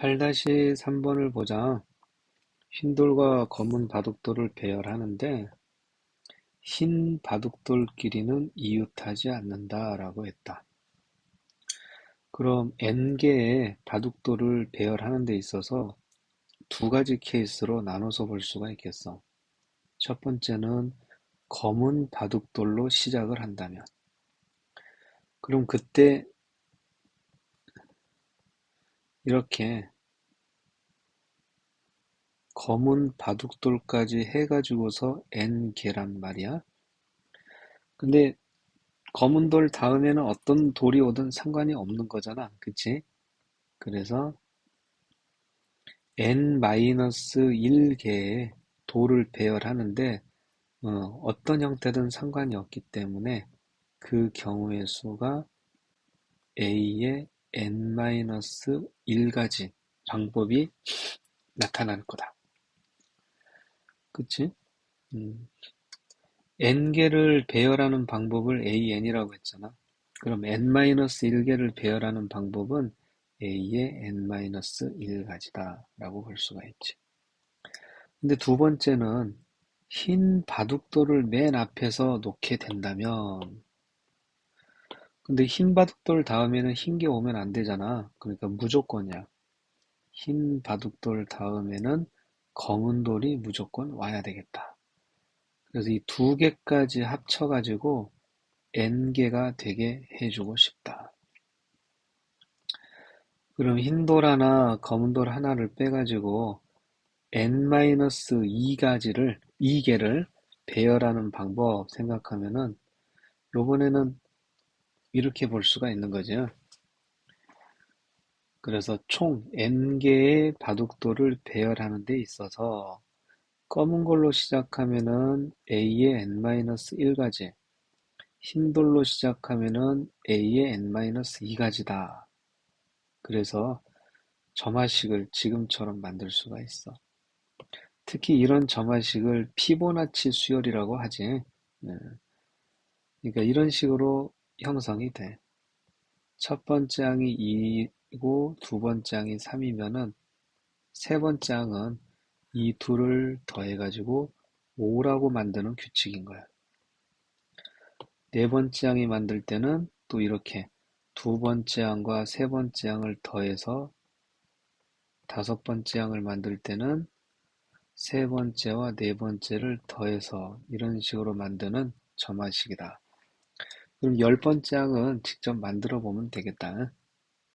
8-3번을 보자. 흰돌과 검은 바둑돌을 배열하는데 흰 바둑돌끼리는 이웃하지 않는다라고 했다. 그럼 n개의 바둑돌을 배열하는 데 있어서 두 가지 케이스로 나눠서 볼 수가 있겠어. 첫 번째는 검은 바둑돌로 시작을 한다면 그럼 그때 이렇게 검은 바둑돌까지 해가지고서 n개란 말이야. 근데 검은 돌 다음에는 어떤 돌이 오든 상관이 없는 거잖아. 그치? 그래서 n-1개의 돌을 배열하는데 어, 떤 형태든 상관이 없기 때문에 그 경우의 수가 a의 n-1가지 방법이 나타날 거다. 그치? 음. n개를 배열하는 방법을 an이라고 했잖아. 그럼 n-1개를 배열하는 방법은 a의 n-1가지다 라고 볼 수가 있지. 근데 두 번째는 흰 바둑돌을 맨 앞에서 놓게 된다면 근데 흰 바둑돌 다음에는 흰 게 오면 안 되잖아. 그러니까 무조건이야. 흰 바둑돌 다음에는 검은 돌이 무조건 와야 되겠다. 그래서 이 두 개까지 합쳐가지고 n개가 되게 해주고 싶다. 그럼 흰 돌 하나, 검은 돌 하나를 빼가지고 n-2가지를, 2개를 배열하는 방법 생각하면은 요번에는 이렇게 볼 수가 있는 거죠. 그래서 총 n개의 바둑돌을 배열하는 데 있어서 검은 걸로 시작하면은 a의 n-1가지, 흰 돌로 시작하면은 a의 n-2가지다. 그래서 점화식을 지금처럼 만들 수가 있어. 특히 이런 점화식을 피보나치 수열이라고 하지. 네. 그러니까 이런 식으로 형성이 돼. 첫 번째 항이 2이고 두 번째 항이 3이면은 세 번째 항은 이 둘을 더해가지고 5라고 만드는 규칙인 거야. 네 번째 항이 만들 때는 또 이렇게 두 번째 항과 세 번째 항을 더해서 다섯 번째 항을 만들 때는 세 번째와 네 번째를 더해서 이런 식으로 만드는 점화식이다. 그럼 열 번째 항은 직접 만들어 보면 되겠다.